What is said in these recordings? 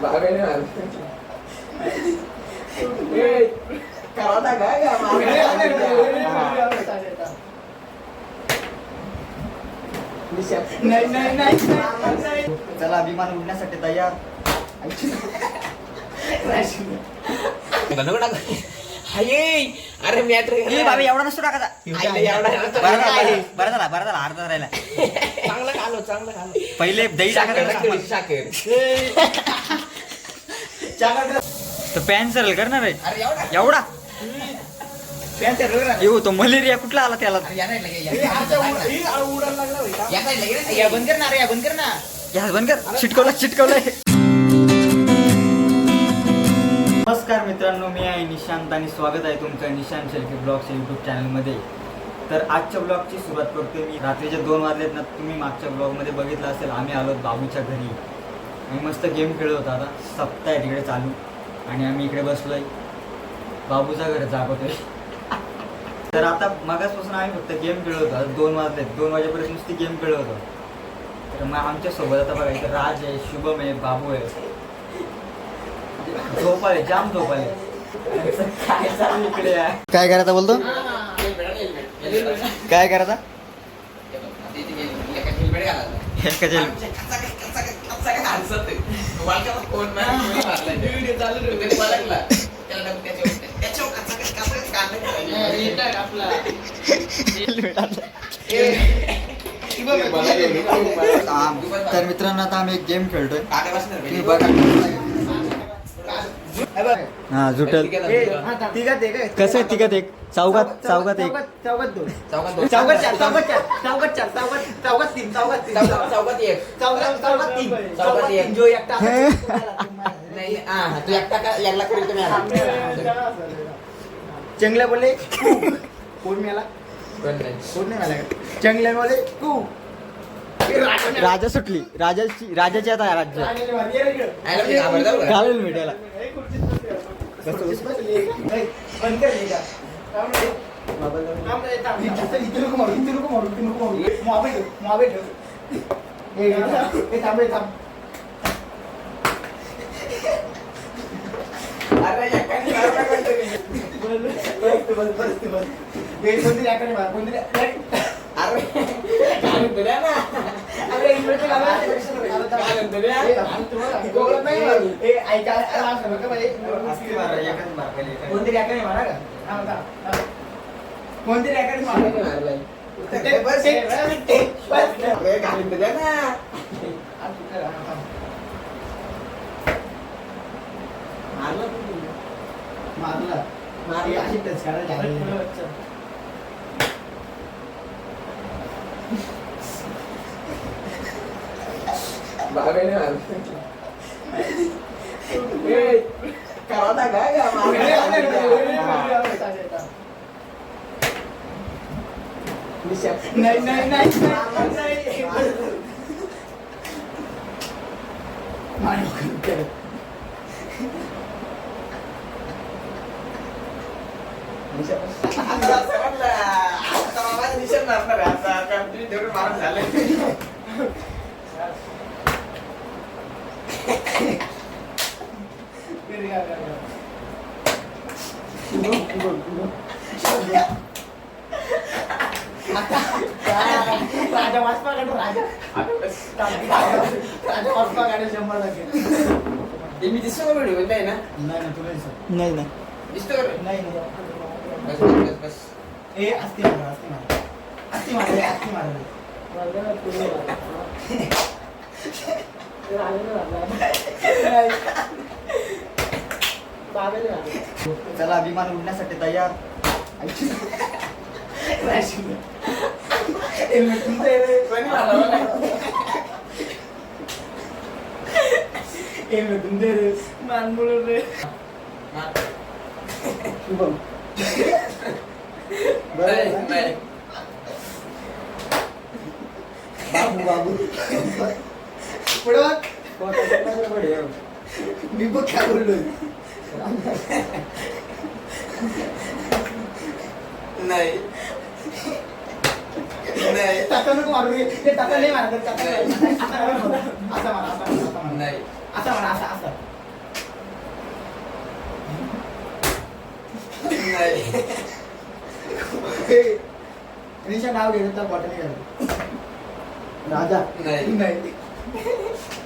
बागाने मार करावं काय का नाही नाही नाही चला विमान उडण्यासाठी तयार हाये अरे मॅटर ए, बाबा एवढा नसतो टाकायचा बरं झाला बरं झाला बरं झाला अर्धा राहिला चांगलं पहिले दही टाकायचं साखर साखर तर पॅन सरल करणार आहे. अरे एवढा? येऊ तो मलेरिया कुठला आला त्याला? या नाही लगे या नाही लगे या बंद कर ना रे या बंद कर ना. गॅस बंद कर. चिटकवलं चिटकवलंय नमस्कार मित्रांनो मी आहे निशांत आणि स्वागत आहे तुमचं निशांत शेळके ब्लॉगच्या युट्यूब चॅनलमध्ये तर आजच्या ब्लॉगची सुरुवात करतोय मी. रात्रीचे दोन वाजलेत ना तुम्ही मागच्या ब्लॉगमध्ये बघितलं असेल आम्ही आलो बाबूच्या घरी. आम्ही मस्त गेम खेळत होता आता. सप्ताह आहे तिकडे चालू. आणि आम्ही इकडे बसलोय. बाबूचा घर जागवतोय तर आता मगासपासून आम्ही फक्त गेम खेळत होतो. दोन वाजलेत. दोन वाजेपर्यंत नुसती गेम खेळत होतो. तर मग आमच्यासोबत आता बघा इथं राज आहे शुभम आहे बाबू आहे. झोप आहे जाम झोप आहे इकडे काय करायचं बोलतो? काय करायचा तर मित्रांनो आता आम्ही एक गेम खेळतोय. बघा. हा जुटल. कसं आहे तिघात एक? चौकात चौकात एक. चौकात चौकात चार चौकात चार चौकात चार चौकात चौकात तीन चौकात तीन. चौकात एक. चौकात तीन. एक. तीन. जो एकटा नाही हा तू एकटा का करेल तुम्ही. चंगल्या बोले कोण मेला? कोण नाही. कोण नाही मेला? चंगल्या बोले कू. राजा सुटली राजाची राजाची आता राज्य आयला मी घाबरतो बरं. घालेल मी त्याला बंद कर हे. का. थांब रे, थांब. इथं- इथं नको मारू, इथं नको मारू, इथं नको मारू. मोबाईल ठेव, मोबाईल ठेव. हे घे, थांब. हे थांब रे, थांब. अरे एकाने मारला कोणतरी. बस, बस, बस, बस. हे कोणतरी एकाने मार, कोणतरी- अरे घालून दिल्या ना. अरे, इकडे घाला. घालून दिल्या. हे, घालतो बघा. गोगलत नाही मारू. हे, ऐका, अरे, असं नका बाई. कोणतरी एकाने मारा का थांब, थांब, थांब. कोणतरी एकाने मारा कोणी मारलाय? ते बस. बस. अरे घालून दिल्या ना. मारलं कोणी? मारला मारलं. हे अशी टच करायला लागली. बागाने मारलं. ए, करावं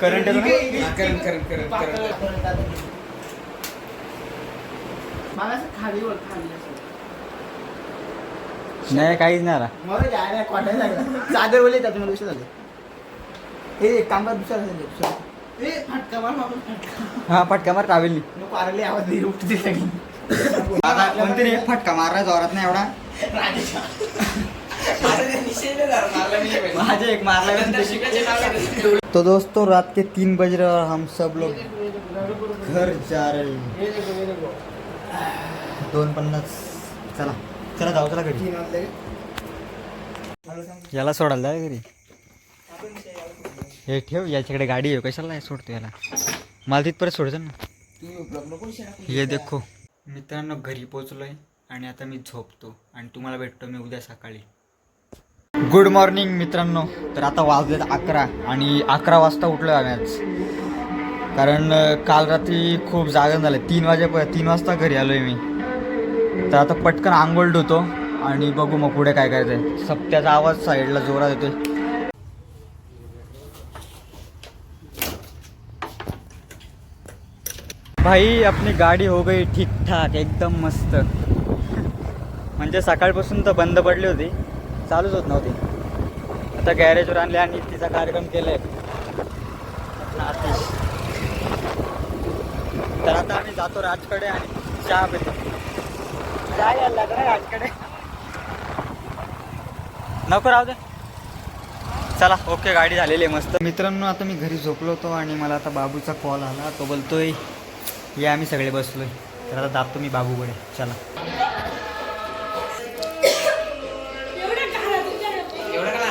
करंट? हा, करण करण मला असं खाली वर खाली असं. नाही काहीच नाही आला मला काय नाही कॉटन लागला. चादर बोलले त्यात मला झाले. हे एक काम कर दुसरा झाले. दुसरा ए फटका मार मारून फटका. हा फटका मार नको आरले आवाज नाही उठते सगळी. आता कोणतरी एक फटका मारला जोरात नाही एवढा. माझा माझे एक मारला तो दोस्तों रात के तीन बज रहे और हम सब लोग घर जा रहे हैं। दोन पन्नास चला चला जाऊ चला घरी. याला सोडायला जा घरी. हे ठेव याच्याकडे गाडी आहे कशाला सोडतो याला? मला तिथपर्यंत सोडचं ना. हे देखो मित्रांनो घरी पोचलोय आणि आता मी झोपतो आणि तुम्हाला भेटतो मी उद्या सकाळी. गुड मॉर्निंग मित्रांनो. तर आता वाजलेत अकरा आणि अकरा वाजता उठलो आम्ही आज. कारण काल रात्री खूप जागरण झालं. तीन वाजे तीन वाजता घरी आलो आहे मी. तर आता पटकन आंघोळ धुतो आणि बघू मग पुढे काय करायचंय. सप्त्याचा आवाज साईडला जोरात येतोय. भाई आपली गाडी हो गई ठीक ठाक एकदम मस्त. म्हणजे सकाळपासून तर बंद पडली होती. चालूच होत नव्हती. आता गॅरेजवर आणले आणि तिचा कार्यक्रम केलाय. आतिश तर आता आम्ही जातो राजकडे आणि चहा पितो. चहा यायला लागला राजकडे. नको राहू दे. चला ओके गाडी झालेली आहे मस्त. मित्रांनो आता मी घरी झोपलो होतो आणि मला आता बाबूचा कॉल आला. तो बोलतोय या आम्ही सगळे बसलोय. तर आता जातो मी बाबूकडे. चला.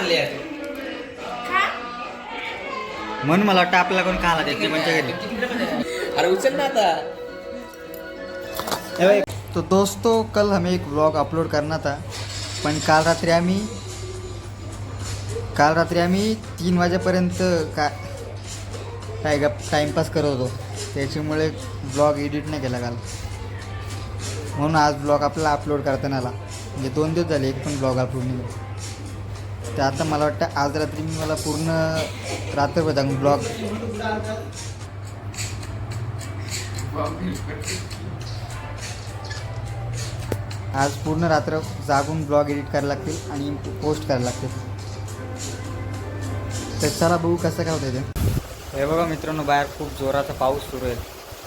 आणले यार? म्हणून मला वाटतं आपल्याला कोण का आला म्हणजे घरी. अरे उचल ना आता. तो दोस्तों कल हमें एक व्लॉग अपलोड करना था पण काल रात्री आम्ही काल रात्री आम्ही तीन वाजेपर्यंत का काय गप टाईमपास करत होतो. त्याच्यामुळे ब्लॉग एडिट नाही केला काल. म्हणून आज ब्लॉग आपला अपलोड करताना आला म्हणजे दोन दिवस झाले एक पण ब्लॉग अपलोड नाही तर आता मला वाटतं आज रात्री मी मला पूर्ण रात्रभर जाऊन ब्लॉग आज पूर्ण रात्र जागून ब्लॉग एडिट करायला लागतील आणि पोस्ट करायला लागतील. तर चला बघू कसं काय होतं ते. हे बघा मित्रांनो बाहेर खूप जोराचा पाऊस सुरू आहे.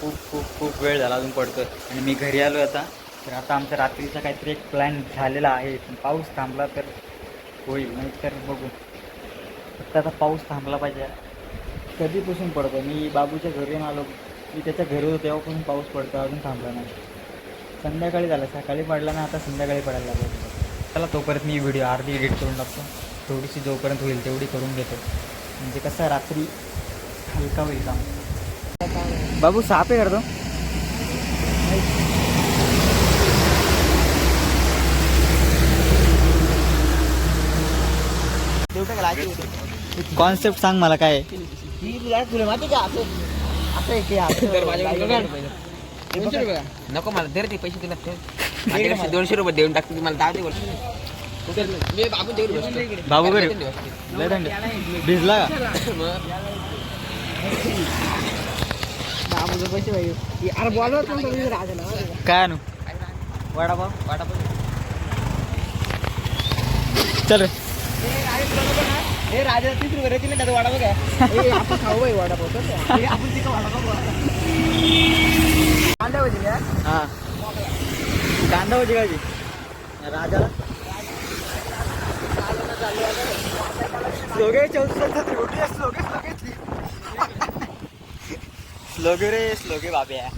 खूप खूप खूप वेळ झाला अजून पडतोय. आणि मी घरी आलो आता. तर आता आमचा रात्रीचा काहीतरी एक प्लॅन झालेला आहे. पाऊस थांबला तर होईल नाही तर बघू. फक्त आता पाऊस थांबला पाहिजे. कधीपासून पडतो? मी बाबूच्या घरून आलो. मी त्याच्या घरी होतो तेव्हापासून पाऊस पडतो अजून थांबला नाही. संध्याकाळी झाला सकाळी पडला ना आता संध्याकाळी पडायला लागला. चला तोपर्यंत मी व्हिडिओ अर्धी एडिट करून टाकतो. थोडीशी जोपर्यंत होईल तेवढी करून घेतो. म्हणजे कसं रात्री हलका होईल काम. बाबू साप आहे करतो कॉन्सेप्ट सांग मला काय आहे? तुला माहिती का असं असं एक हे असं तर माझ्याकडे लाइट दोनशे आहे. दोनशे रुपये का? नको मला दर ते पैसे माझ्याकडे दोनशे रुपये देऊन टाकते मला दहा दिवस मी बाबू देऊन बसतो. बाबू घरी. भिजला? काय आणू? वडापाव वाटापाव. चल रे. हे राजा तीस रुपये रेती त्याचा काय आपण खाऊ बाई वडापाव आपण तिथं वडापाव खाऊ. कांदा भजी का? हां कांदा होती का राजाला स्लोगे चौथी रोटी स्लोगे स्लोगे स्लोगे रे स्लोगे बाब्या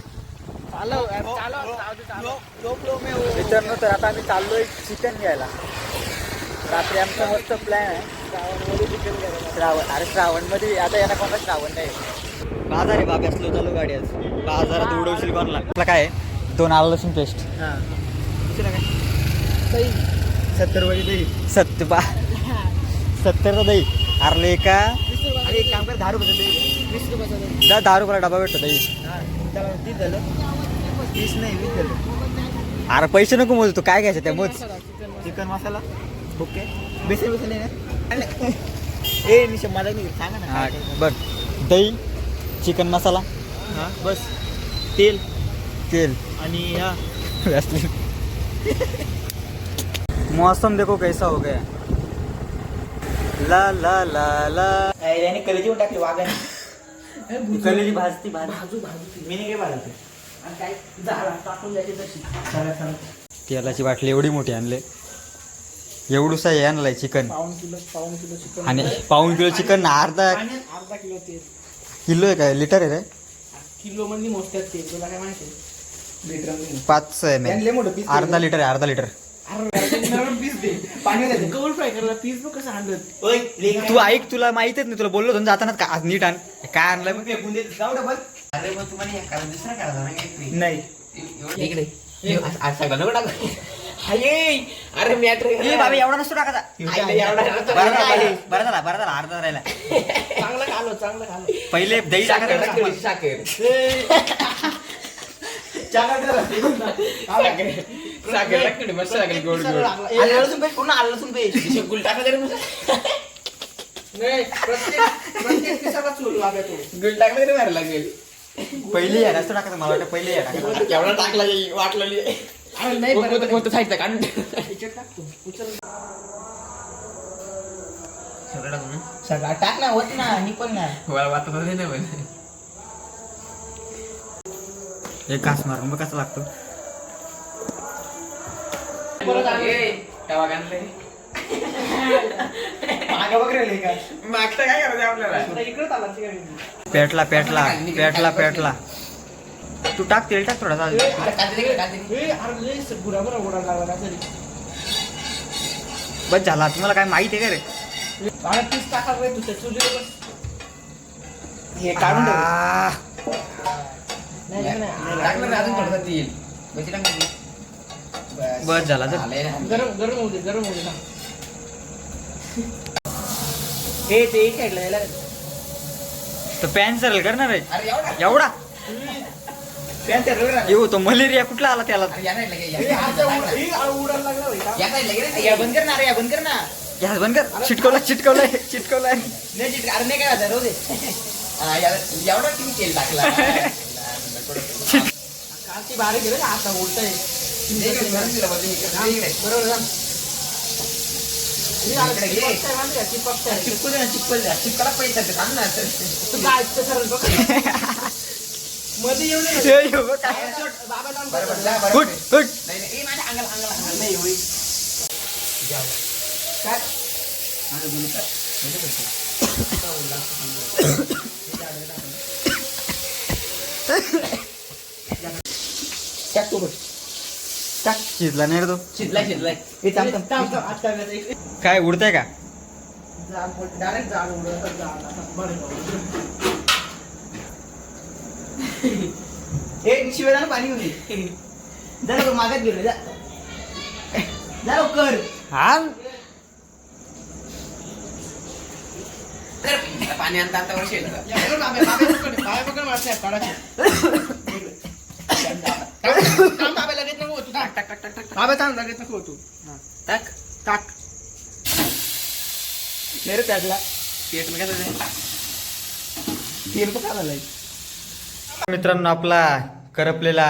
मित्रांनो तर आता आम्ही चाललोय चिकन घ्यायला रात्री आमचा मस्त प्लॅन आहे. श्रावण अरे श्रावणमध्ये आता यांना कोणता श्रावण नाही. बाजार आहे बाब्या स्लो चालू गाडी आज. बाजारात उडवशील कोणला? आपला काय आहे? दोन आलं लसूण पेस्ट काय? सत्तर वाली दही. सत्तर बा. सत्तर दही. अरले का अरे एक काम कर दहा रुपये दही. दहा. दहा रुपयाला डबा भेटतो दही. तीस झालं. तीस नाही वीस झालं. अरे पैसे नको मोज तू काय घ्यायचं त्या मोज. चिकन मसाला? ओके. बेसन बेसन ना? ए निशा मला नाही सांगा ना हा दही चिकन मसाला हा बस. तेल. तेल. आणि हा. मौसम देखो कैसा हो गया. ला ला ला ला. याने कलेजी पण टाकली वाघाने. कलेजी भाजती भाजू भाजू. मी नाही काय? भाजते तेलाची बाटली एवढी मोठी आणले. एवढूसा हे आणलाय चिकन. आणि पाऊन किलो चिकन अर्धा अर्धा किलो तेल. किलो आहे काय? लिटर आहे रे? किलो मध्ये मोजतात तेल. तुला काय माहिती लिटर पाच एम मोठं piece अर्धा लिटर आहे अर्धा लिटर. पीस दे. पाणी कवर फ्राय करायला पीस बघ कसं आणलं. तू ऐक तुला माहितच नाही तुला बोललो होतो ना जाताना का नीट आण. काय आणलं अरे मग तुम्हाला हे दुसरा ना नाही एवढं इकडे. आज सगळं नको टाकू. हाये अरे मॅटर ए बाबा एवढा नसतो टाकायचा. बरं झाला बरं झाला बरं झाला अर्धा राहिला चांगलं खालो चांगलं खालो पहिले दही टाकायचं साखर साखर लागते मस्त लागेल गोड गोड. आलं लसूण पेस्ट पूर्ण आलं लसूण पेस्ट. गुल टाका तरी मग. नाही प्रत्येक प्रत्येक पिसाला चूल लागला तो गुल टाकलं तरी भारी लागेल. पहिले या नसतो टाकायचं मला वाटतं पहिले या टाकायचं. केवढा टाकला वाटलेली नाही साईडचं काढून सगळं टाकू ना होत ना निपल ना मला वाटत नाही ना पण एक घास मारून बघ कसं लागतो पेटला पेटला पेटला पेटला तू टाक तेल टाक थोडासा. बस झाला तुम्हाला काय माहिती आहे का रे? हे काढून ठेव. आ, नाही नाही, नाही टाकलं ना अजून थोडंसं तेल. बस टाक ना. बस झाला तर झालंय ना. गरम गरम होऊ दे गरम होऊ दे ना हे ते एक साईडला यायला तर पॅन सरल करणार आहे अरे एवढा. येऊ तो मलेरिया कुठला आला त्याला? बंद कर ना रे या बंद कर ना. गॅस बंद कर. चिटकवलाय चिटकवलाय चिटकवलाय. नाही अरे नाही काय राहू दे. या- एवढा तुम्ही तेल टाकला. कालची बारीक गेलं का आता उलटय नाही, नाही, भरून दिलं बा तुम्ही. इकडे, इकडे. बरोबर ना? काय. मध्ये काय. नाही. काय? टाक तू बघ. टाक शिजला नाही रे तो शिजलाय शिजलाय थांब, थांब, थांब, थांब. आता करायचं. एक- काय उडतंय का जाड बोल- direct जाड उडवतात, जाड असं. बरं, बरं. ए, शिवेदाला पाणी ये. जा लवकर, मागात गेलो जा जा लवकर हा पाणी आणता आणता वर शिजलं. या, बाबा, बाबा, बाबा पकड, बाबा पकड, मला snap काढायचे. थांब, थांब, बाबा, लगेच नको तू टाक टाक टाक टाक टाक बाबा थांब लगेच नको तू टाक टाक पेट? तेल पण काढायला मित्रांनो आपला करपलेला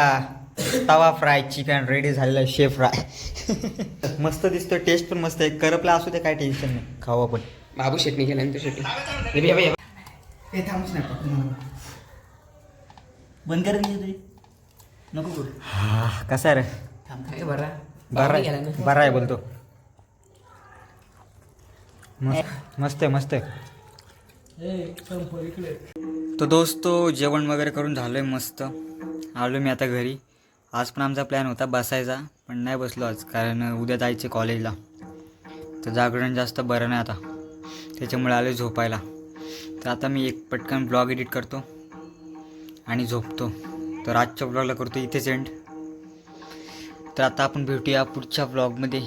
तवा फ्राय चिकन रेडी झालेला शेफ फ्राय मस्त दिसतोय टेस्ट पण मस्त आहे. करपला असू दे काय टेन्शन नाही. खाऊ आपण. बाबू शेटणी केला तो शेटणी हे थांबच नाही बंद कर तुझी नको करू. हा कसा आहे रे? थांब, काय बरा. बरा गेला आहे. ना. बरा आहे बोलतो. मस्त मस्त. आहे मस्त आहे तो दोस्तो जेवण वगैरे करून झालो आहे मस्त. आलो मी आता घरी. आज पण आमचा प्लॅन होता बसायचा पण नाही बसलो आज कारण उद्या जायचे कॉलेजला तर जागरण जास्त बरं नाही आता. त्याच्यामुळे आलो झोपायला. तर आता मी एक पटकन ब्लॉग एडिट करतो आणि झोपतो. तर आजच्या ब्लॉगला करतो इथेच एंड तर आता आपण भेटूया पुढच्या ब्लॉगमध्ये